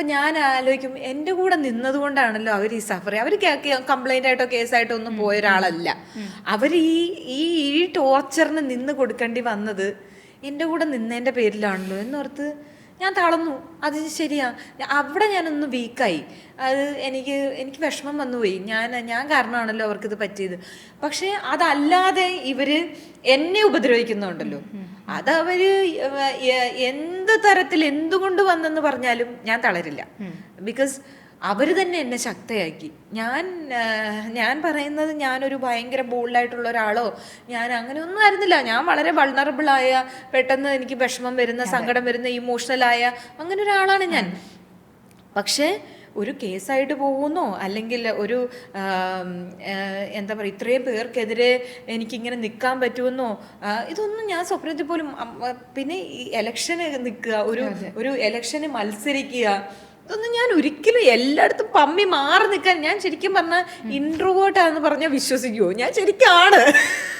അപ്പം ഞാൻ ആലോചിക്കും എന്റെ കൂടെ നിന്നതുകൊണ്ടാണല്ലോ അവർ ഈ സഫർ അവർ കംപ്ലൈന്റ് ആയിട്ടോ കേസായിട്ടോ ഒന്നും പോയ ഒരാളല്ല. അവർ ഈ ഈ ഈ ടോർച്ചറിന് നിന്ന് കൊടുക്കേണ്ടി വന്നത് എന്റെ കൂടെ നിന്നതിന്റെ പേരിലാണല്ലോ എന്നോർത്ത് ഞാൻ തളർന്നു. അത് ശരിയാ. അവിടെ ഞാനൊന്ന് വീക്കായി അത് എനിക്ക് എനിക്ക് വിഷമം വന്നുപോയി ഞാൻ ഞാൻ കാരണമാണല്ലോ അവർക്കിത് പറ്റിയത്. പക്ഷേ അതല്ലാതെ ഇവർ എന്നെ ഉപദ്രവിക്കുന്നുണ്ടല്ലോ. അത് അവർ എ- എന്ത് തരത്തിൽ എന്തുകൊണ്ട് വന്നെന്ന് പറഞ്ഞാലും ഞാൻ തളരില്ല. ബിക്കോസ് അവർ തന്നെ എന്നെ ശക്തയാക്കി. ഞാൻ ഞാൻ പറയുന്നത് ഞാനൊരു ഭയങ്കര ബോൾഡായിട്ടുള്ള ഒരാളോ ഞാൻ അങ്ങനെ ഒന്നും ആയിരുന്നില്ല. ഞാൻ വളരെ വൾണറബിൾ ആയ പെട്ടെന്ന് എനിക്ക് വിഷമം വരുന്ന സങ്കടം വരുന്ന ഇമോഷണൽ ആയ അങ്ങനെ ഒരാളാണ് ഞാൻ പക്ഷേ ഒരു കേസായിട്ട് പോകുന്നോ? അല്ലെങ്കിൽ ഒരു എന്താ പറയുക ഇത്രയും പേർക്കെതിരെ എനിക്കിങ്ങനെ നിൽക്കാൻ പറ്റുമെന്നോ? ഇതൊന്നും ഞാൻ സ്വപ്നത്തിൽ പോലും പിന്നെ ഈ എലക്ഷന് നിൽക്കുക ഒരു ഒരു എലക്ഷന് മത്സരിക്കുക ഇതൊന്നും ഞാൻ ഒരിക്കലും എല്ലായിടത്തും പമ്മി മാറി നിൽക്കാൻ ഞാൻ ശരിക്കും പറഞ്ഞാൽ ഇൻട്രോവേർട്ടാന്ന് പറഞ്ഞാൽ വിശ്വസിക്കുമോ ഞാൻ ശരിക്കാണ്.